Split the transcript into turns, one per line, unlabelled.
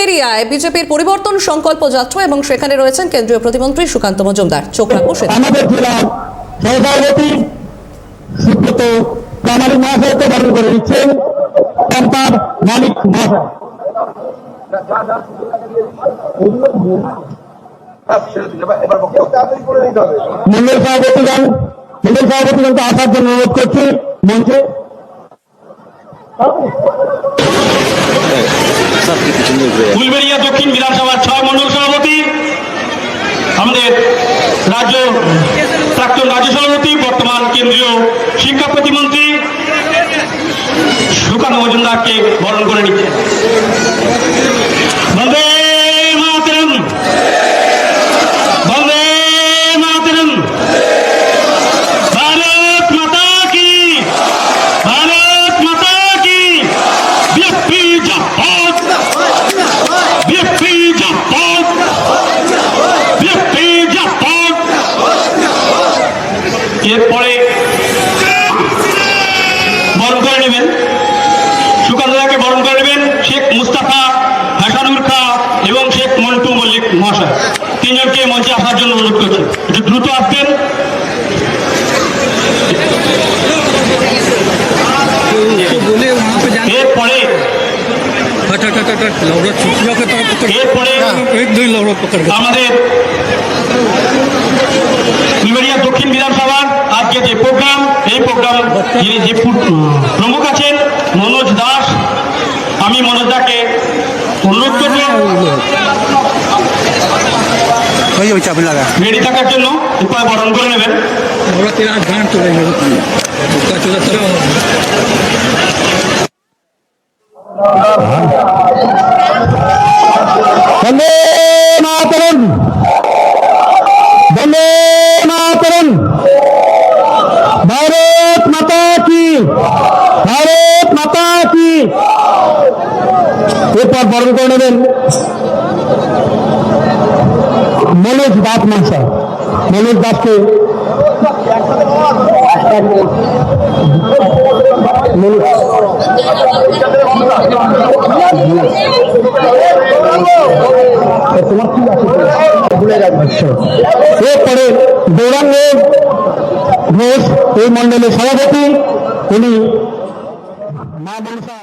উলুবেরিয়ায় বিজেপির পরিবর্তন সংকল্প যাত্রা এবং সেখানে রয়েছেন কেন্দ্রীয় প্রতিমন্ত্রী সুকান্ত মজুমদার। চোখ রাখব
আসার জন্য অনুরোধ করছি মঞ্চে।
ফুলবেড়িয়া দক্ষিণ বিধানসভার ছয় মন্ডল সভাপতি, আমাদের রাজ্য, প্রাক্তন রাজ্য সভাপতি, বর্তমান কেন্দ্রীয় শিক্ষা প্রতিমন্ত্রী সুকান্ত মজুমদারকে বরণ করে নিচ্ছে এরপরে বরণ করে নেবেন সুকান্তাকে বরণ করে নেবেন শেখ মুস্তাফা হাসানুর খা এবং শেখ মন্টু মল্লিক মহাশয় তিনজনকে মঞ্চে আসার জন্য অনুরোধ করছি একটু দ্রুত আসবেন এরপরে আমাদের বিবেরিয়া দক্ষিণ বিধানসভার আজকে যে প্রোগ্রাম এই প্রোগ্রাম যিনি যে প্রমুখ আছেন মনোজ দাস আমি মনোজ দাকে অনুরোধ করব। রেডি থাকার জন্য উপায় বরণ করে নেবেন।
চলে ভারত মাতা কি? ভারত মাতা কি? এরপর বরণ করে নেবেন। মনোজ দাস মহাশয় মনোজ দাসকে তোমার কি আছে ভুলে যাচ্ছে এরপরে গৌরাঙ্গ ঘোষ এই মন্ডলের সভাপতি উনি মা মনসা